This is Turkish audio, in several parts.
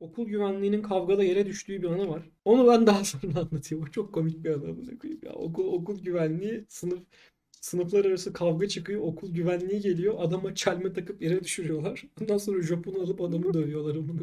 okul güvenliğinin kavgada yere düştüğü bir anı var. Onu ben daha sonra anlatayım. O çok komik bir anı koyayım ya. Okul okul güvenliği sınıf sınıflar arası kavga çıkıyor. Okul güvenliği geliyor. Adama çelme takıp yere düşürüyorlar. Ondan sonra jopunu alıp adamı dövüyorlar amına.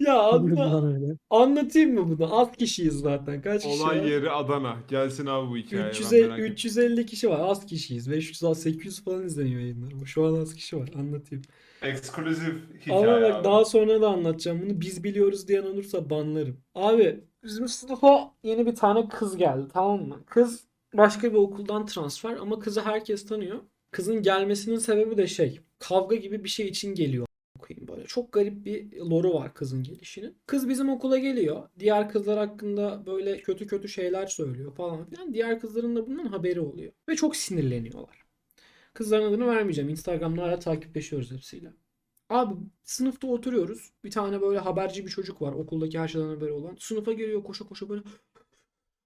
Ya anla, öyle. anlatayım mı bunu? Az kişiyiz zaten. Kaç kişi var? Olay yeri Adana. Gelsin abi bu hikaye. ben 350, merak ettim. 350 kişi var. Az kişiyiz. 500, 800 falan izleniyor yayınlar. Şu an az kişi var. Anlatayım. Ekskluzif hikaye Ama bak abi. daha sonra da anlatacağım bunu. Biz biliyoruz diyen olursa banlarım. Abi bizim sınıfa yeni bir tane kız geldi tamam mı? Kız başka bir okuldan transfer ama kızı herkes tanıyor. Kızın gelmesinin sebebi de şey kavga gibi bir şey için geliyor. Böyle. Çok garip bir loru var kızın gelişinin. Kız bizim okula geliyor. Diğer kızlar hakkında böyle kötü kötü şeyler söylüyor falan filan. Diğer kızların da bundan haberi oluyor. Ve çok sinirleniyorlar. Kızların adını vermeyeceğim. Instagram'da hala takipleşiyoruz hepsiyle. Abi sınıfta oturuyoruz. Bir tane böyle haberci bir çocuk var. Okuldaki her şeyden haberi olan. Sınıfa geliyor koşa koşa böyle.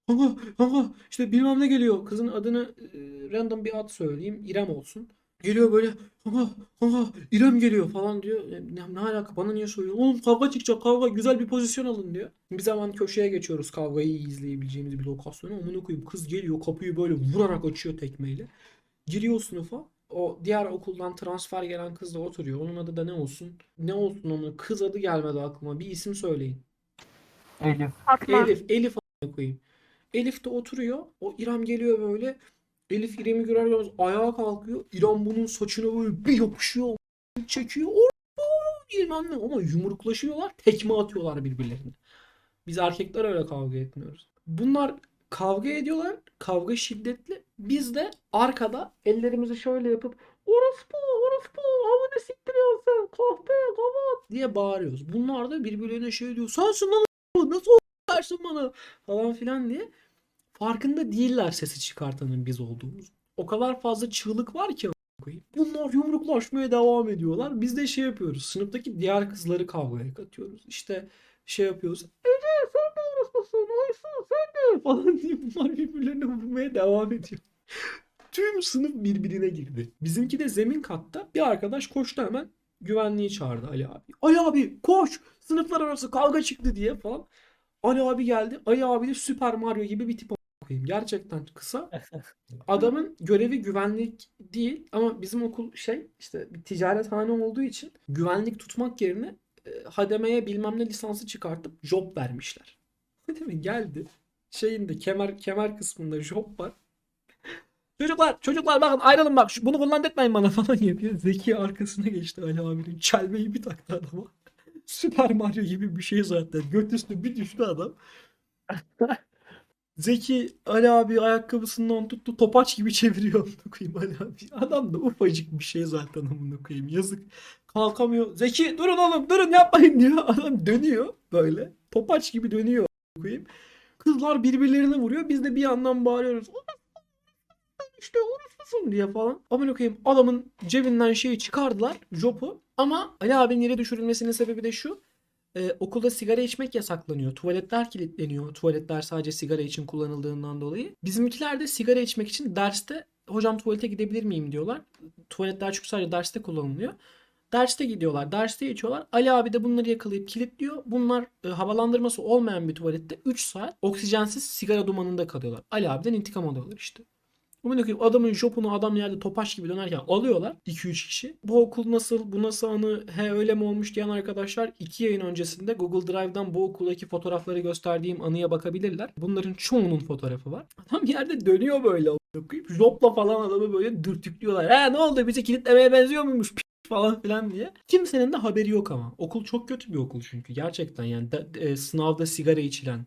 Ama ama işte bilmem ne geliyor. Kızın adını e, random bir ad söyleyeyim. İrem olsun. Geliyor böyle ama ama İrem geliyor falan diyor. Ne, ne alaka bana niye söylüyor? Oğlum kavga çıkacak kavga güzel bir pozisyon alın diyor. Bir zaman köşeye geçiyoruz kavgayı iyi izleyebileceğimiz bir lokasyona. Amına koyayım kız geliyor kapıyı böyle vurarak açıyor tekmeyle. Giriyor sınıfa. O diğer okuldan transfer gelen kız da oturuyor. Onun adı da ne olsun? Ne olsun onun? Kız adı gelmedi aklıma. Bir isim söyleyin. Elif. Fatma. Elif. Elif koyayım. Elif de oturuyor. O İrem geliyor böyle. Elif İrem'i görer görmez ayağa kalkıyor. İrem bunun saçına böyle bir yapışıyor. Çekiyor. Bilmem ne. Ama yumruklaşıyorlar. Tekme atıyorlar birbirlerine. Biz erkekler öyle kavga etmiyoruz. Bunlar kavga ediyorlar. Kavga şiddetli. Biz de arkada ellerimizi şöyle yapıp orospu orospu amına siktiriyorsun kahpe kavat diye bağırıyoruz. Bunlar da birbirlerine şey diyor. Sensin lan nasıl dersin bana falan filan diye. Farkında değiller sesi çıkartanın biz olduğumuz. O kadar fazla çığlık var ki. Bunlar yumruklaşmaya devam ediyorlar. Biz de şey yapıyoruz. Sınıftaki diğer kızları kavgaya katıyoruz. İşte şey yapıyoruz. Ece sen de orospusun. Aysun sen de falan diye bunlar birbirlerine vurmaya devam ediyor. Tüm sınıf birbirine girdi. Bizimki de zemin katta. Bir arkadaş koştu hemen güvenliği çağırdı Ali abi. Ali abi koş sınıflar arası kavga çıktı diye falan. Ali abi geldi. Ali abi de Süper Mario gibi bir tip koyayım. Gerçekten kısa. Adamın görevi güvenlik değil ama bizim okul şey işte bir ticarethane olduğu için güvenlik tutmak yerine e, hademeye bilmem ne lisansı çıkartıp job vermişler. Değil mi? Geldi. Şeyinde kemer kemer kısmında job var. Çocuklar, çocuklar bakın ayrılın bak. Bunu kullandırtmayın bana falan yapıyor. Zeki arkasına geçti Ali abinin. Çelmeyi bir taktı adama. Süper Mario gibi bir şey zaten. Göt üstü bir düştü adam. Zeki Ali abi ayakkabısından tuttu topaç gibi çeviriyor amına koyayım Ali abi. Adam da ufacık bir şey zaten amına koyayım. Yazık. Kalkamıyor. Zeki durun oğlum durun yapmayın diyor. Adam dönüyor böyle. Topaç gibi dönüyor koyayım. Kızlar birbirlerine vuruyor. Biz de bir yandan bağırıyoruz. işte orospusun diye falan. Amına koyayım adamın cebinden şeyi çıkardılar. Jopu. Ama Ali abinin yere düşürülmesinin sebebi de şu. Ee, okulda sigara içmek yasaklanıyor. Tuvaletler kilitleniyor. Tuvaletler sadece sigara için kullanıldığından dolayı. Bizimkiler de sigara içmek için derste hocam tuvalete gidebilir miyim diyorlar. Tuvaletler çünkü sadece derste kullanılıyor. Derste gidiyorlar. Derste içiyorlar. Ali abi de bunları yakalayıp kilitliyor. Bunlar e, havalandırması olmayan bir tuvalette 3 saat oksijensiz sigara dumanında kalıyorlar. Ali abiden intikam alıyorlar işte. Koyayım adamın jopunu adam yerde topaç gibi dönerken alıyorlar 2-3 kişi. Bu okul nasıl, bu nasıl anı, he öyle mi olmuş diyen arkadaşlar 2 yayın öncesinde Google Drive'dan bu okuldaki fotoğrafları gösterdiğim anıya bakabilirler. Bunların çoğunun fotoğrafı var. Adam yerde dönüyor böyle. Jopla falan adamı böyle dürtüklüyorlar. He ne oldu bizi kilitlemeye benziyor muymuş falan filan diye. Kimsenin de haberi yok ama. Okul çok kötü bir okul çünkü. Gerçekten yani de- e, sınavda sigara içilen.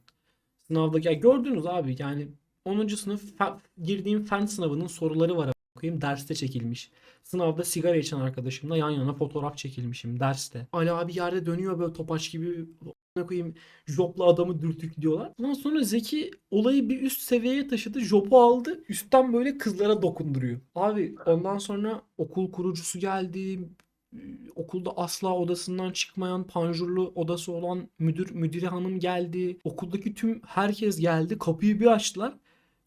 Sınavda ya gördünüz abi yani 10. sınıf fe- girdiğim fen sınavının soruları var bakayım derste çekilmiş. Sınavda sigara içen arkadaşımla yan yana fotoğraf çekilmişim derste. Ali abi yerde dönüyor böyle topaç gibi a**ına koyayım jopla adamı dürtüklüyorlar. Ondan sonra Zeki olayı bir üst seviyeye taşıdı. Jopu aldı. Üstten böyle kızlara dokunduruyor. Abi ondan sonra okul kurucusu geldi. Ee, Okulda asla odasından çıkmayan panjurlu odası olan müdür müdiri hanım geldi. Okuldaki tüm herkes geldi. Kapıyı bir açtılar.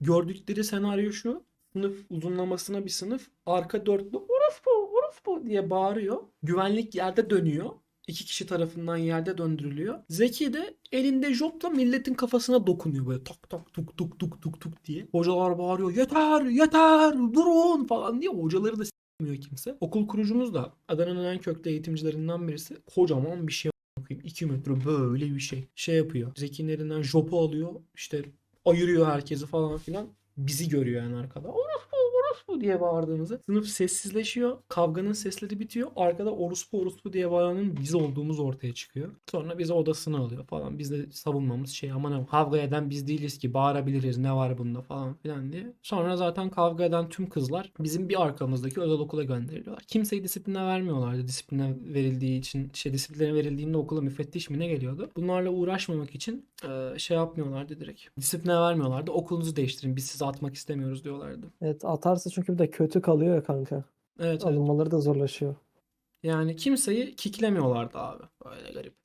Gördükleri senaryo şu. Sınıf uzunlamasına bir sınıf. Arka dörtlü orospu orospu diye bağırıyor. Güvenlik yerde dönüyor. İki kişi tarafından yerde döndürülüyor. Zeki de elinde jopla milletin kafasına dokunuyor böyle tak tak tuk tuk tuk tuk tuk diye. Hocalar bağırıyor yeter yeter durun falan diye hocaları da s**miyor kimse. Okul kurucumuz da Adana'nın en köklü eğitimcilerinden birisi. Kocaman bir şey bakayım 2 metre böyle bir şey. Şey yapıyor. Zeki'nin elinden jopu alıyor. işte ayırıyor herkesi falan filan. Bizi görüyor yani arkada. Orospu orospu diye bağırdığımızı. Sınıf sessizleşiyor. Kavganın sesleri bitiyor. Arkada orospu orospu diye bağıranın biz olduğumuz ortaya çıkıyor. Sonra bizi odasına alıyor falan. Biz de savunmamız şey aman aman kavga eden biz değiliz ki bağırabiliriz ne var bunda falan filan diye. Sonra zaten kavga eden tüm kızlar bizim bir arkamızdaki özel okula gönderiliyorlar. Kimseyi disipline vermiyorlardı. Disipline verildiği için şey disipline verildiğinde okula müfettiş mi ne geliyordu. Bunlarla uğraşmamak için e, şey yapmıyorlardı direkt. Disipline vermiyorlardı. Okulunuzu değiştirin biz sizi atmak istemiyoruz diyorlardı. Evet atarsa çünkü bir de kötü kalıyor ya kanka. Evet, evet. Alınmaları da zorlaşıyor. Yani kimseyi kiklemiyorlardı abi. Böyle garip.